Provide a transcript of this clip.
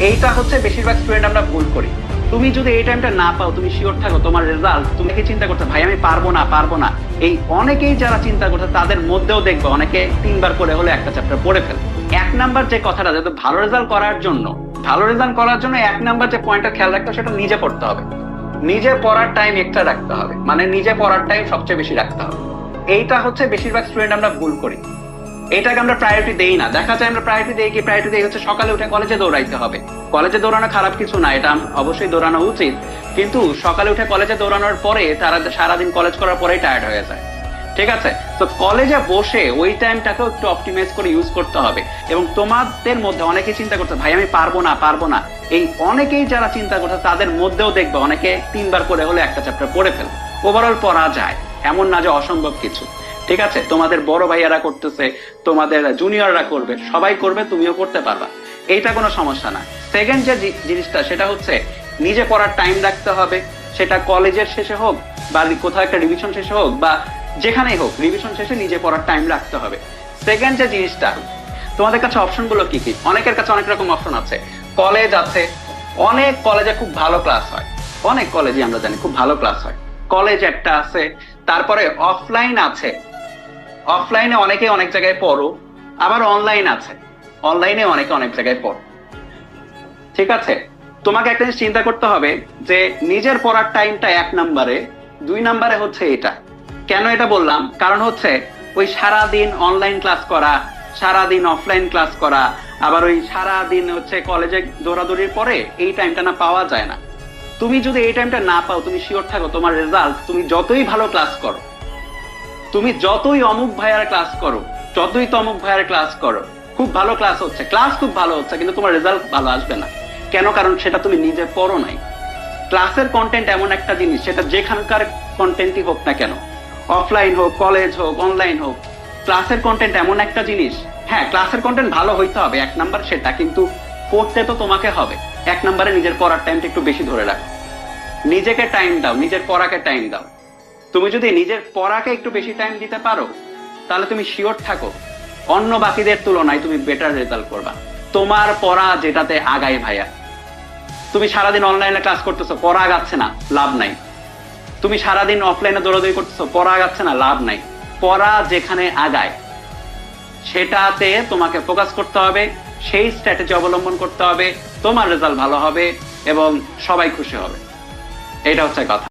এইটা হচ্ছে বেশিরভাগ স্টুডেন্ট আমরা ভুল করি। তুমি যদি এই টাইমটা না পাও, তুমি শিওর থাকো, তোমার রেজাল্ট তুমি চিন্তা করতে ভাই, আমি পারব না পারব না। এই অনেকেই যারা চিন্তা করছে, তাদের মধ্যেও দেখবে, অনেকে তিনবার করে হলে একটা চ্যাপ্টার পড়ে ফেলে। এক নাম্বার যে কথাটা যাতে ভালো রেজাল্ট করার জন্য, ভালো রেজাল্ট করার জন্য এক নাম্বার যে পয়েন্টটা খেয়াল রাখতে সেটা নিজে পড়তে হবে। নিজে পড়ার টাইম একটা রাখতে হবে। মানে নিজে পড়ার টাইম সবচেয়ে বেশি রাখতে হবে। এইটা হচ্ছে বেশিরভাগ স্টুডেন্ট আমরা ভুল করি। এটাকে আমরা প্রায়োরিটি দেই না। দেখা যায় আমরা প্রায়োরিটি দেই কি প্রায়োরিটি দেই হচ্ছে সকালে উঠে কলেজে দৌড়াইতে হবে। কলেজে দৌড়ানো খারাপ কিছু না, এটা অবশ্যই দৌড়ানো উচিত। কিন্তু সকালে উঠে কলেজে দৌড়ানোর পরে তারা সারাদিন কলেজ করার পরেই টায়ার্ড হয়ে যায়। ঠিক আছে? তো কলেজে বসে ওই টাইমটাকেও একটু অপটিমাইজ করে ইউজ করতে হবে। এবং তোমাদের মধ্যে অনেকেই চিন্তা করছে, ভাই, আমি পারব না পারব না। এই অনেকেই যারা চিন্তা করছে, তাদের মধ্যেও দেখবে অনেকে তিনবার করে হলে একটা চ্যাপ্টার পড়ে ফেলে ওভারঅল পড়া যায়, এমন না যে অসম্ভব কিছু। ঠিক আছে? তোমাদের বড় ভাইয়ারা করতেছে, তোমাদের জুনিয়ররা করবে, সবাই করবে, তুমিও করতে পারবা। এইটা কোনো সমস্যা না। সেকেন্ড যে জিনিসটা, সেটা হচ্ছে নিজে পড়ার টাইম রাখতে হবে। সেটা কলেজের শেষে হোক, বা কোথাও একটা রিভিশন শেষে হোক, বা যেখানেই হোক রিভিশন শেষে নিজে পড়ার টাইম রাখতে হবে। সেকেন্ড যে জিনিসটা, তোমাদের কাছে অপশনগুলো কি কি? অনেকের কাছে অনেক রকম অপশন আছে। কলেজ আছে। অনেক কলেজে খুব ভালো ক্লাস হয়। অনেক কলেজে আমরা জানি খুব ভালো ক্লাস হয়। কলেজ একটা আছে, তারপরে অফলাইন আছে। অফলাইনে অনেকে অনেক জায়গায় পড়ো, আবার অনলাইন আছে। অনলাইনে অনেকে অনেক জায়গায় পড়ো। ঠিক আছে? তোমাকে একটা জিনিস চিন্তা করতে হবে যে, নিজের পড়ার টাইমটা এক নাম্বারে দুই নাম্বারে হচ্ছে এটা। কেন এটা বললাম? কারণ হচ্ছে, ওই সারা দিন অনলাইন ক্লাস করা সারা দিন অফলাইন ক্লাস করা, আবার ওই সারা দিন হচ্ছে কলেজে দৌড়াদৌড়ির পরে এই টাইমটা না পাওয়া যায় না। তুমি যদি এই টাইমটা না পাও, তুমি শিওর থাকো তোমার রেজাল্ট তুমি যতই ভালো ক্লাস করো তুমি যতই অমুক ভাইয়ার ক্লাস করো, যতই তমুক ভাইয়ার ক্লাস করো, খুব ভালো ক্লাস হচ্ছে। ক্লাস খুব ভালো হচ্ছে, কিন্তু তোমার রেজাল্ট ভালো আসবে না। কেন? কারণ সেটা তুমি নিজে পড়ো নাই। ক্লাসের কন্টেন্ট এমন একটা জিনিস, সেটা যেখানকার কন্টেন্টই হোক না কেন। অফলাইন হোক কলেজ হোক অনলাইন হোক ক্লাসের কন্টেন্ট এমন একটা জিনিস। হ্যাঁ ক্লাসের কন্টেন্ট ভালো হইতে হবে, এক নাম্বার সেটা, কিন্তু পড়তে তো তোমাকে হবে। এক নাম্বারে নিজের পড়ার টাইমটা একটু বেশি ধরে রাখো। নিজেকে টাইম দাও, নিজের পড়াকে টাইম দাও। তুমি যদি নিজের পড়াকে একটু বেশি টাইম দিতে পারো, তাহলে তুমি শিওর থাকো। অন্য বাকিদের তুলনায় তুমি বেটার রেজাল্ট করবা। তোমার পড়া যেটাতে আগায় ভাইয়া। তুমি সারাদিন অনলাইনে ক্লাস করতেছো, পড়া আগাচ্ছে না, লাভ নাই। তুমি সারাদিন অফলাইনে দৌড়াদৌড়ি করতেছো, পড়া আগাচ্ছে না, লাভ নাই। পড়া যেখানে আগায়, সেটাতে তোমাকে ফোকাস করতে হবে, সেই স্ট্র্যাটেজি অবলম্বন করতে হবে, তোমার রেজাল্ট ভালো হবে এবং সবাই খুশি হবে। এটা হচ্ছে কথা।